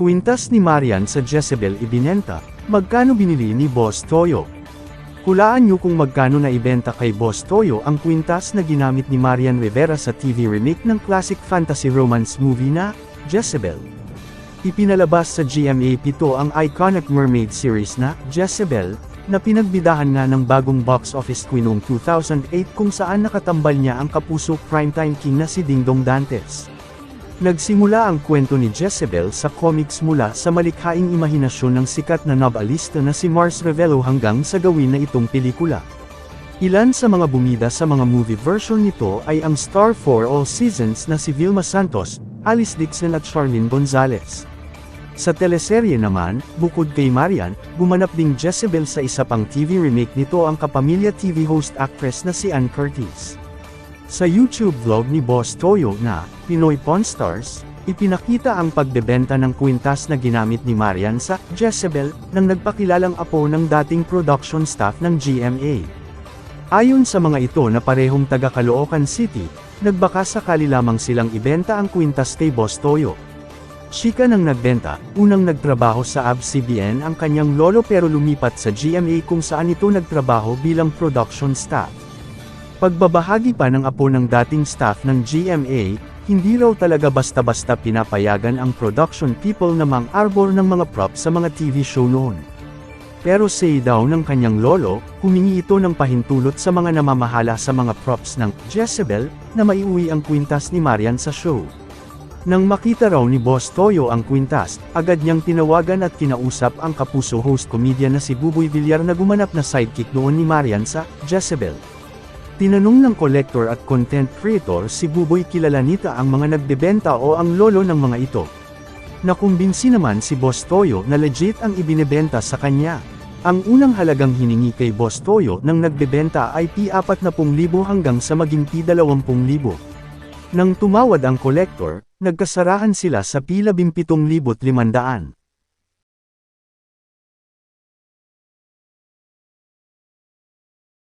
Kwintas ni Marian sa Jezebel ibinenta, magkano binili ni Boss Toyo? Hulaan nyo kung magkano na ibenta kay Boss Toyo ang kwintas na ginamit ni Marian Rivera sa TV remake ng classic fantasy romance movie na, Jezebel. Ipinalabas sa GMA7 ang iconic mermaid series na, Jezebel, na pinagbidahan nga ng bagong box office queen noong 2008 kung saan nakatambal niya ang kapuso primetime king na si Dingdong Dantes. Nagsimula ang kwento ni Jezebel sa comics mula sa malikhaing imahinasyon ng sikat na novelista na si Mars Revelo hanggang sa gawin na itong pelikula. Ilan sa mga bumida sa mga movie version nito ay ang star for all seasons na si Vilma Santos, Alice Dixon at Charlene Gonzalez. Sa teleserye naman, bukod kay Marian, gumanap ding Jezebel sa isa pang TV remake nito ang kapamilya TV host actress na si Ann Curtis. Sa YouTube vlog ni Boss Toyo na, Pinoy Pawn Stars, ipinakita ang pagbebenta ng kwintas na ginamit ni Marian sa Jezebel nang nagpakilalang apo ng dating production staff ng GMA. Ayon sa mga ito na parehong taga Caloocan City, nagbaka sakali lamang silang ibenta ang kwintas kay Boss Toyo. Chika nang nagbenta, unang nagtrabaho sa ABS-CBN ang kanyang lolo pero lumipat sa GMA kung saan ito nagtrabaho bilang production staff. Pagbabahagi pa ng apo ng dating staff ng GMA, hindi raw talaga basta-basta pinapayagan ang production people na mang-arbor ng mga props sa mga TV show noon. Pero say daw ng kanyang lolo, humingi ito ng pahintulot sa mga namamahala sa mga props ng Jezebel, na maiuwi ang kwintas ni Marian sa show. Nang makita raw ni Boss Toyo ang kwintas, agad niyang tinawagan at kinausap ang kapuso host comedian na si Buboy Villar na gumanap na sidekick noon ni Marian sa Jezebel. Tinanong ng collector at content creator si Buboy kilala nita ang mga nagbebenta o ang lolo ng mga ito. Nakumbinsi naman si Boss Toyo na legit ang ibinebenta sa kanya. Ang unang halagang hiningi kay Boss Toyo nang nagbebenta ay P40,000 hanggang sa maging P20,000. Nang tumawad ang collector, nagkasarahan sila sa P17,500.